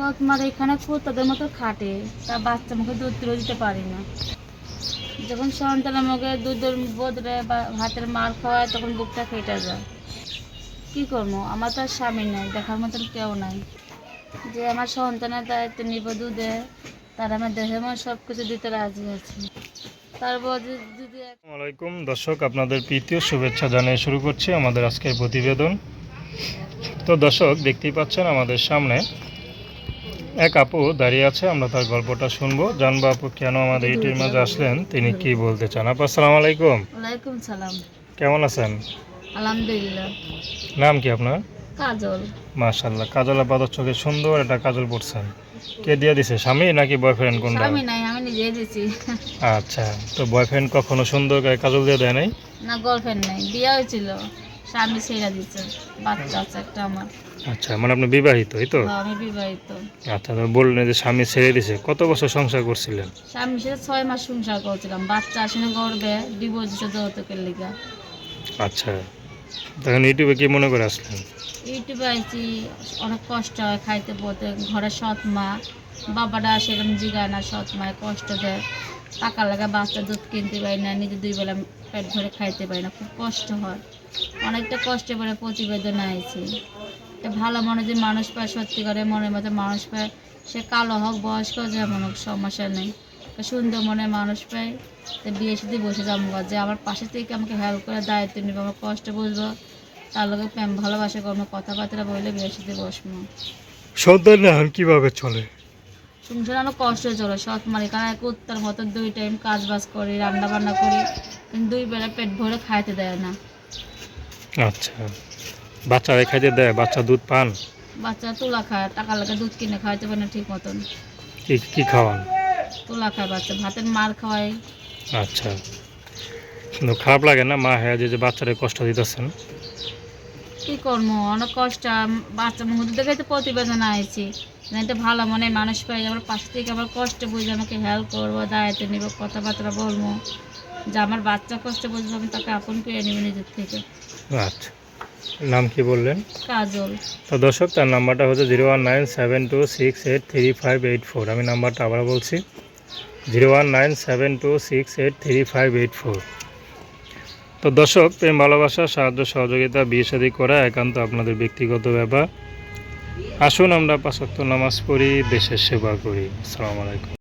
সৎ মার এখানে তাদের মতো খাটে? তা বাচ্চা মুখে দুধ তুলে দিতে পারি না। যখন সন্তানের মুখে দুধের বদলে বা ভাতের মার খাওয়ায়, তখন বুকটা কেটে যায়। কী করব? আমার তো আর স্বামী নাই, দেখার মতন কেউ নাই। যে আমার সন্তানের দায়িত্ব নিব দুধে, তার আমার দেহে মন সব কিছু দিতে রাজি আছে। আলাইকুম। দর্শক, আপনাদের প্রীতীয় শুভেচ্ছা জানিয়ে শুরু করছি আমাদের আজকের প্রতিবেদন। তো দর্শক, দেখতেই পাচ্ছেন আমাদের সামনে এক আপু দাঁড়িয়ে আছে আমরা তার গল্পটা শুনব। জানব আপু কেন আমাদের ইউটিউবের মাঝে আসলেন তিনি কি বলতে চান? আপু আসসালামু আলাইকুম। ওয়ালাইকুম সালাম। কেমন আছেন? আলহামদুলিল্লাহ। নাম কি আপনার? কাজল। মাশাল্লাহ কাজল আপাতত চোখে সুন্দর একটা কাজল পড়ছেন। কে দিয়ে দিছে স্বামী নাকি বয়ফ্রেন্ড কোনটা? স্বামী নাই আমি নিজেই দিছি। আচ্ছা তো বয়ফ্রেন্ড কখনো সুন্দর করে কাজল দিয়ে দেয় নাই? না গার্লফ্রেন্ড নাই বিয়ে হয়েছিল। স্বামী ছেড়ে দিচ্ছে বাচ্চা আছে একটা আমার। আচ্ছা মানে আপনি বিবাহিত এই তো? হ্যাঁ, আমি বিবাহিত। আচ্ছা তো বললেন যে স্বামী ছেড়ে দিছে কত বছর সংসার করছিলেন? স্বামীর সাথে ছয় মাস সংসার করছিলাম বাচ্চা আসেনি গর্বে ডিভোর্স দিচ্ছে যৌতুকের লিগা। আচ্ছা তখন ইউটিউবে কি মনে করে আসলেন? ইউটিউবে আইছি অনেক কষ্ট হয় খাইতে পড়তে ঘরে সৎ মা বাবাটা সেরকম জিগায় না সৎ মায় কষ্ট দেয়। টাকা লাগা বাচ্চা দুধ কিনতে পারি না, নিজে দুই বেলা পেট ভরে খাইতে পারি না, খুব কষ্ট হয়। অনেকটা কষ্টে পরে প্রতিবেদন আইছি। একটা ভালো মনে যে মানুষ পায় সত্যিকারের মনের মতো মানুষ পায়, সে কালো হোক, বয়স্ক যেমন হোক, সমস্যা নেই। সুন্দর মনে মানুষ পায় তো বিয়ে সাথে বসে যাব যে আমার পাশে থেকে আমাকে হেল্প করে, দায়িত্ব নেব, আমার কষ্ট বুঝব, তার লগে প্রেম, ভালোবাসা করব, কথাবার্তা বললে বিয়ে সাথে বসবো। সন্তান কীভাবে চলে? সংসার অনেক কষ্ট চলে। সৎ মারি কারণ এক উত্তর মতো দুই টাইম কাজ বাজ করি রান্না বান্না করি দুই বেলা পেট ভরে খাইতে দেয় না। আচ্ছা। বাচ্চারা খাইতে দেয়? বাচ্চা দুধ পান? বাচ্চা তুলা খায় টাকা লাগে দুধ কিনে খাইতে পারে না ঠিক মতন। কি কি খাওয়ান? তুলা খায় বাচ্চা ভাতের মার খাওয়াই। আচ্ছা। কিন্তু খারাপ লাগে না মা হ্যাঁ যে যে বাচ্চারা কষ্ট দিতেছেন? কি করব? অনেক কষ্ট বাচ্চা মুখ দেখে তো প্রতিবেদন আইছি। এটা ভালো মনে মানুষ পাই আমার পাশ থেকে আমার কষ্ট বুঝে আমাকে হেল্প করব দায়িত্ব নিব কথাবার্তা বলব। যে আমার বাচ্চা কষ্ট বুঝব আমি তাকে আপন করে নিব নিজের থেকে। আচ্ছা নাম কি বললেন? কাজল। তো দর্শক তার নাম্বারটা হচ্ছে zero one nine seven two six eight three five eight four আমি নাম্বারটা আবার বলছি zero one nine seven two six eight three five eight four তো দর্শক প্রেম ভালোবাসা সাহায্য সহযোগিতা বিয়ে শাদী করা একান্ত আপনাদের ব্যক্তিগত ব্যাপার। আসুন আমরা পাঁচক্ত নামাজ পড়ি দেশের সেবা করি। আসসালামু আলাইকুম।